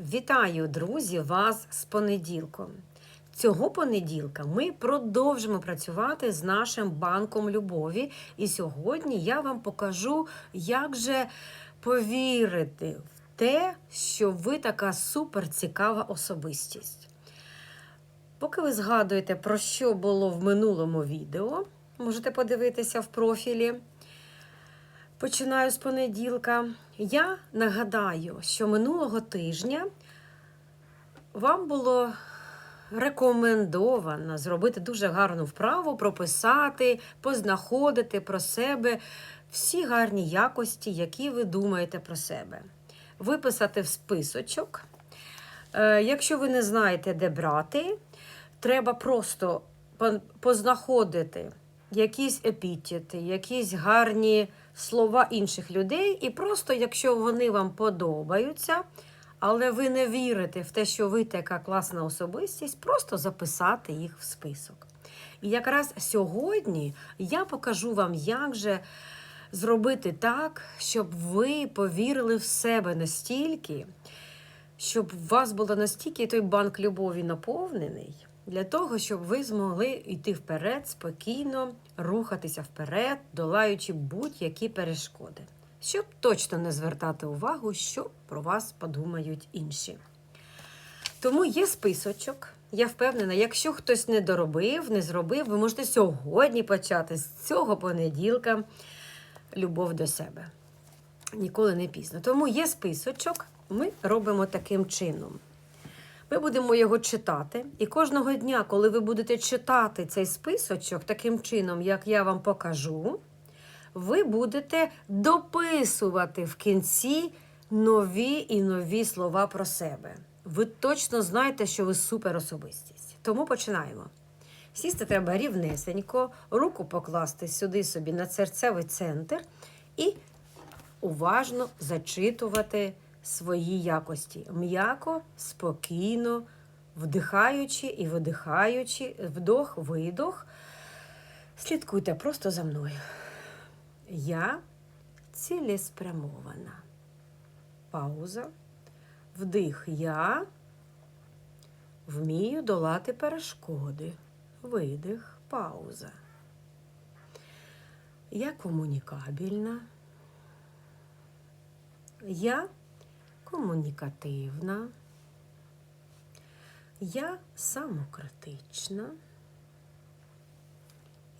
Вітаю, друзі, вас з понеділком. Цього понеділка ми продовжимо працювати з нашим банком любові. І сьогодні я вам покажу, як же повірити в те, що ви така суперцікава особистість. Поки ви згадуєте, про що було в минулому відео, можете подивитися в профілі. Починаю з понеділка. Я нагадаю, що минулого тижня вам було рекомендовано зробити дуже гарну вправу, прописати, познаходити про себе всі гарні якості, які ви думаєте про себе. Виписати в списочок. Е, Якщо ви не знаєте, де брати, треба просто познаходити якісь епітети, якісь гарні слова інших людей, і просто, якщо вони вам подобаються, але ви не вірите в те, що ви така класна особистість, просто записати їх в список. І якраз сьогодні я покажу вам, як же зробити так, щоб ви повірили в себе настільки, щоб у вас було настільки той банк любові наповнений, для того, щоб ви змогли йти вперед, спокійно рухатися вперед, долаючи будь-які перешкоди, щоб точно не звертати увагу, що про вас подумають інші. Тому є списочок. Я впевнена, якщо хтось не доробив, не зробив, ви можете сьогодні почати з цього понеділка любов до себе. Ніколи не пізно. Тому є списочок, ми робимо таким чином. Ми будемо його читати, і кожного дня, коли ви будете читати цей списочок таким чином, як я вам покажу, ви будете дописувати в кінці нові і нові слова про себе. Ви точно знаєте, що ви суперособистість. Тому починаємо. Сісти треба рівнесенько, руку покласти сюди собі на серцевий центр і уважно зачитувати свої якості. М'яко, спокійно, вдихаючи і видихаючи, вдох, видох. Слідкуйте просто за мною. Я цілеспрямована. Пауза. Вдих я вмію долати перешкоди. Видих, пауза. Я комунікабельна. Я комунікативна. Я самокритична.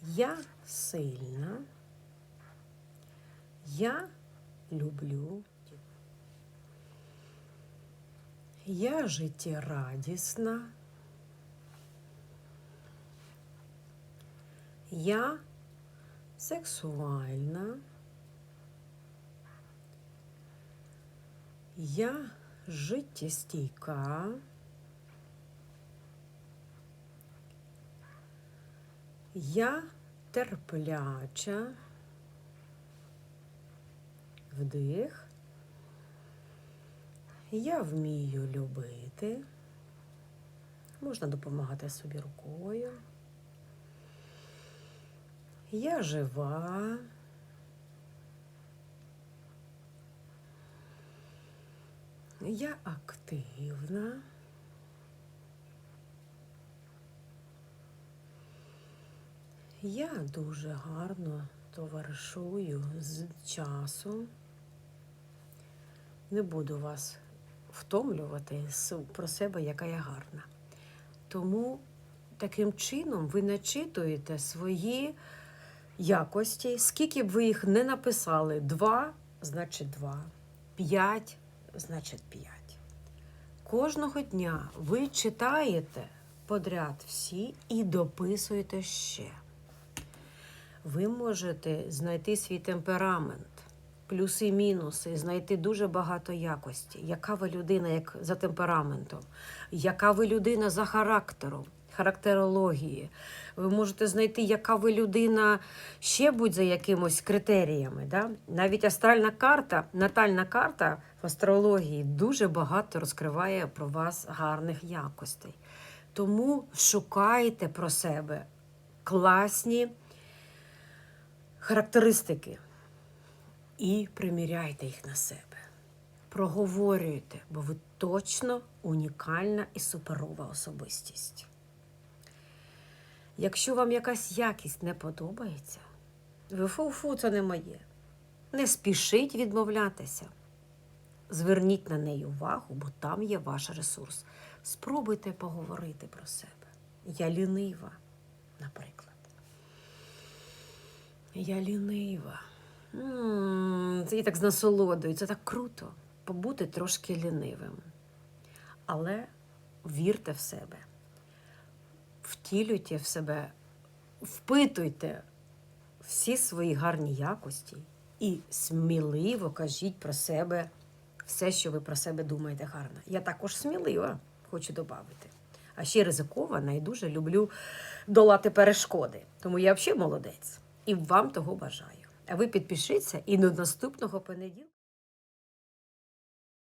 Я сильна. Я люблю. Я життєрадісна. Я сексуальна. Я життєстійка. Я терпляча. Вдих. Я вмію любити. Можна допомагати собі рукою. Я жива. Я активна. Я дуже гарно товаришую з часом. Не буду вас втомлювати про себе, яка я гарна. Тому таким чином ви начитуєте свої якості, скільки б ви їх не написали, два, значить два, п'ять, значить п'ять. Кожного дня ви читаєте подряд всі і дописуєте ще. Ви можете знайти свій темперамент, плюси, мінуси, знайти дуже багато якості. Яка ви людина як за темпераментом, яка ви людина за характером, характерології. Ви можете знайти, яка ви людина ще будь за якимось критеріями. Да? Навіть астральна карта, натальна карта в астрології дуже багато розкриває про вас гарних якостей. Тому шукайте про себе класні характеристики і приміряйте їх на себе. Проговорюйте, бо ви точно унікальна і суперова особистість. Якщо вам якась якість не подобається, ви фу-фу, це не моє. Не спішіть відмовлятися. Зверніть на неї увагу, бо там є ваш ресурс. Спробуйте поговорити про себе. Я лінива, наприклад. Я лінива. Це я так з насолодою, це так круто побути трошки лінивим. Але вірте в себе, втілюйте в себе, впитуйте всі свої гарні якості і сміливо кажіть про себе все, що ви про себе думаєте гарно. Я також смілива, хочу додати. А ще ризикована і дуже люблю долати перешкоди. Тому я взагалі молодець. І вам того бажаю. А ви підпишіться і до наступного понеділка.